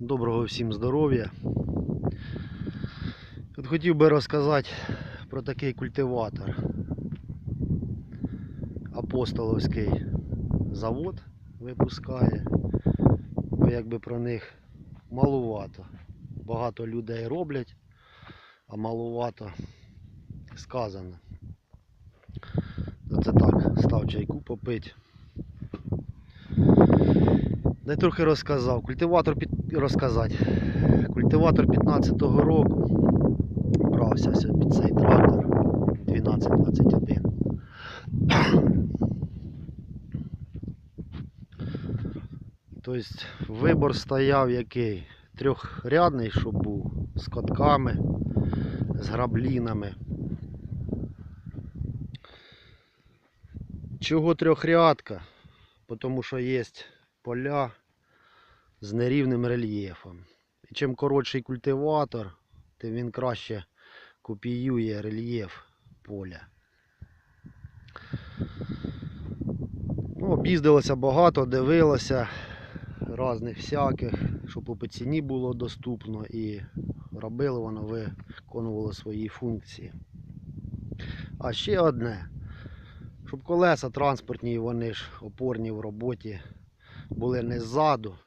Доброго всім здоров'я. От хотів би розказати про такий культиватор. Апостоловський завод випускає. Бо якби про них малувато. Багато людей роблять, а малувато сказано. Це так, став чайку попить. Дай трохи розказав. Культиватор під... розказати. Культиватор 15-го року брався ся під цей трактор 1221. Тобто вибор стояв який? Трьохрядний, щоб був з котками, з граблінами. Чого трьохрядка? Тому що є поля з нерівним рельєфом. І чим коротший культиватор, тим він краще копіює рельєф поля. Ну, об'їздилося багато, дивилося різних всяких, щоб по ціні було доступно і робило воно, виконувало свої функції. А ще одне, щоб колеса транспортні, вони ж опорні в роботі були не ззаду,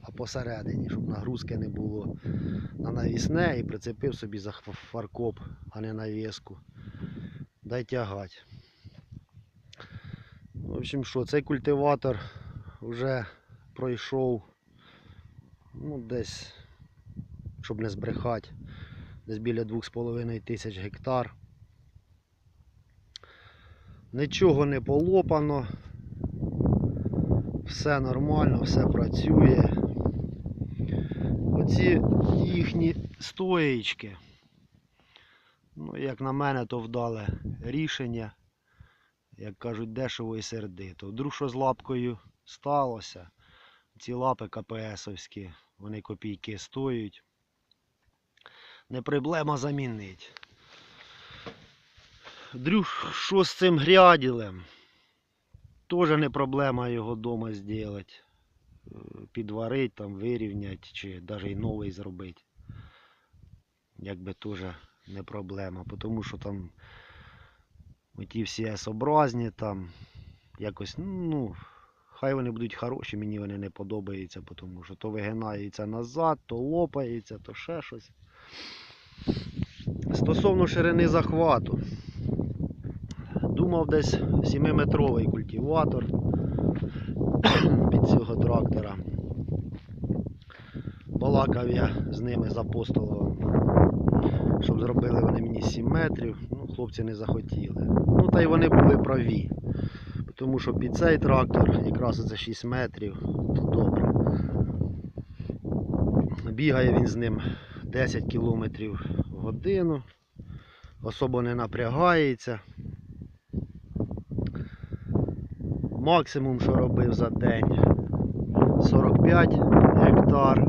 а посередині, щоб нагрузки не було на навісне і прицепив собі за фаркоп, а не навіску. Дай тягать. В общем, що, цей культиватор вже пройшов ну, десь, щоб не збрехати, десь біля 2,5 тисяч гектар. Нічого не полопано, все нормально, все працює. Оці їхні стоєчки, ну, як на мене, то вдале рішення, як кажуть, дешево і сердито. Вдруг що з лапкою сталося, ці лапи КПСовські, вони копійки стоять. Не проблема замінити. Вдруг що з цим гряділем? Тоже не проблема його вдома зробити. Підварити, там, вирівняти, чи навіть новий зробити. Якби теж не проблема. Тому що там ті всі S-образні, там якось, ну, хай вони будуть хороші, мені вони не подобаються, тому що то вигинається назад, то лопається, то ще щось. Стосовно ширини захвату. Думав десь 7-метровий культиватор під цього трактора. Балакав я з ними з апостоловим, щоб зробили вони мені 7 метрів. Ну, хлопці не захотіли. Ну та й вони були праві. Тому що під цей трактор якраз за 6 метрів то добре. Бігає він з ним 10 км в годину. Особо не напрягається. Максимум, що робив за день 45 гектар.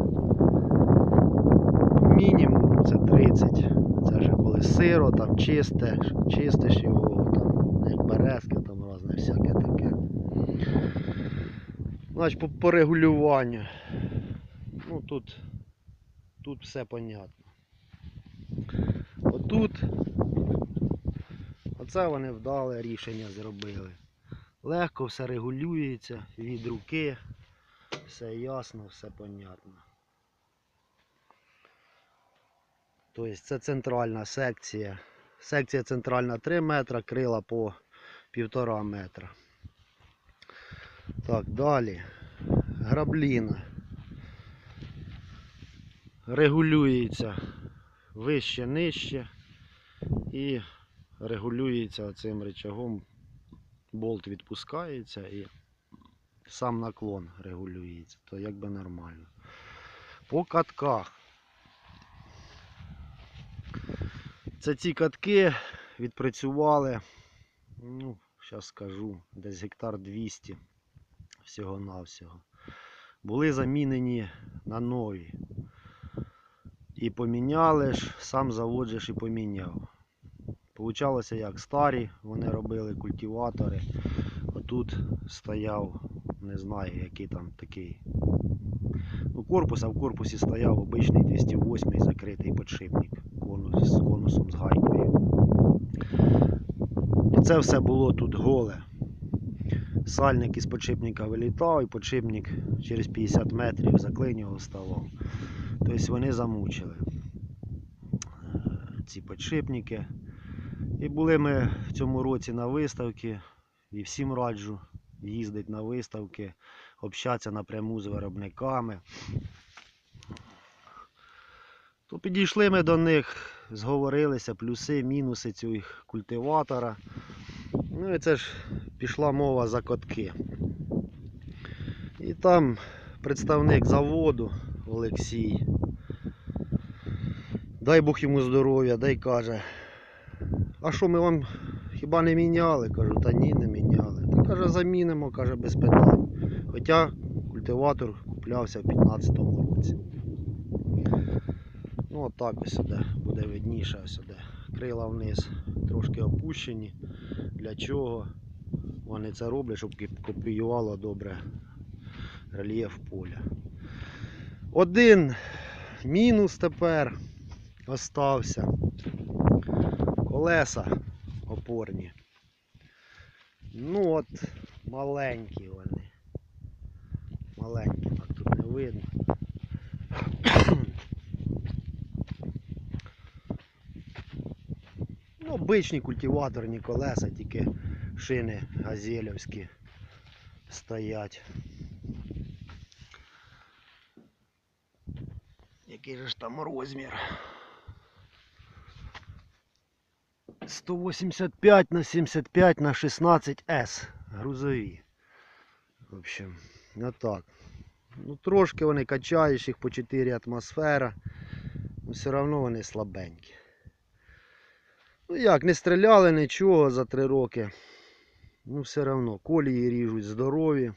Мінімум це 30. Це вже коли сиро, там чисте, чистиш його, там, як березка, там різне всяке таке. Значить, по, по регулюванню. Ну тут, тут все понятно. Отут. Оце вони вдале рішення зробили. Легко все регулюється від руки, все ясно, все понятно. Тобто це центральна секція. Секція центральна 3 метра, крила по 1,5 метра. Так, далі. Грабліна. Регулюється вище, нижче і регулюється цим рычагом болт відпускається і сам наклон регулюється, то якби нормально. По катках. Це ці катки відпрацювали, ну, зараз скажу, десь гектар 200 всього-навсього. Були замінені на нові. І поміняли ж, сам завод ж і поміняв. Получалося як старі, вони робили культиватори. Отут стояв, не знаю, який там такий. Ну, корпус, а в корпусі стояв обичний 208 закритий подшипник конус, з конусом з гайкою. І це все було тут голе. Сальник із подшипника вилітав, і подшипник через 50 метрів заклинював ставав. Тобто вони замучили е, ці подшипники. І були ми в цьому році на виставці, і всім раджу їздити на виставки, общатися напряму з виробниками. То підійшли ми до них, зговорилися, плюси, мінуси цього культиватора. Ну і це ж пішла мова за котки. І там представник заводу Олексій. Дай Бог йому здоров'я, дай каже. А що ми вам хіба не міняли? Кажу, та ні, не міняли. Та каже, замінимо, каже, без питань. Хоча культиватор куплявся в 15-му році. Ну отак ось сюди буде видніше сюди. Крила вниз трошки опущені. Для чого? Вони це роблять, щоб копіювало добре рельєф поля. Один мінус тепер остався. Колеса опорні. Ну от, маленькі вони. Маленькі, так тут не видно. Ну, обичні культиваторні колеса, тільки шини газелівські стоять. Який же ж там розмір? 185 на 75 на 16 С. Грузові. В общем, отак. Ну, трошки вони качаєш їх по 4 атмосфера. Ну, все одно вони слабенькі. Ну як, не стріляли нічого за 3 роки. Ну, все одно, колії ріжуть здорові.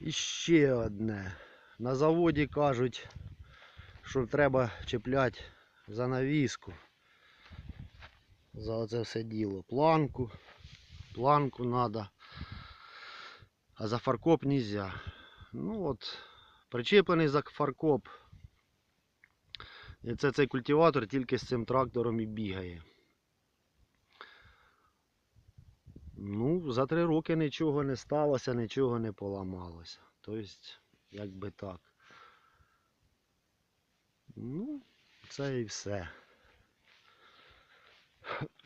І ще одне. На заводі кажуть, що треба чіпляти за навіску. За оце все діло. Планку. Планку треба. А за фаркоп нельзя. Ну от, причеплений за фаркоп. Це цей культиватор тільки з цим трактором і бігає. Ну, за три роки нічого не сталося, нічого не поламалося. Тобто, як би так. Ну, це і все.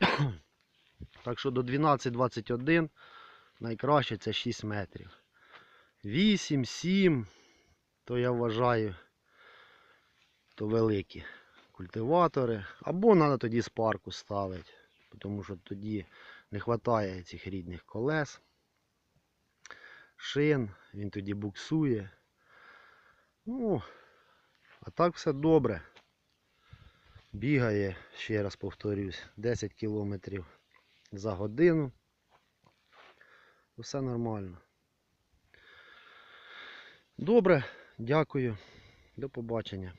Так що до 12-21 найкраще це 6 метрів. 8-7, то я вважаю, то великі культиватори. Або треба тоді спарку ставити, тому що тоді не вистачає цих рідних колес, шин, він тоді буксує. Ну, а так все добре. Бігає, ще раз повторюсь, 10 кілометрів за годину. Все нормально. Добре, дякую. До побачення.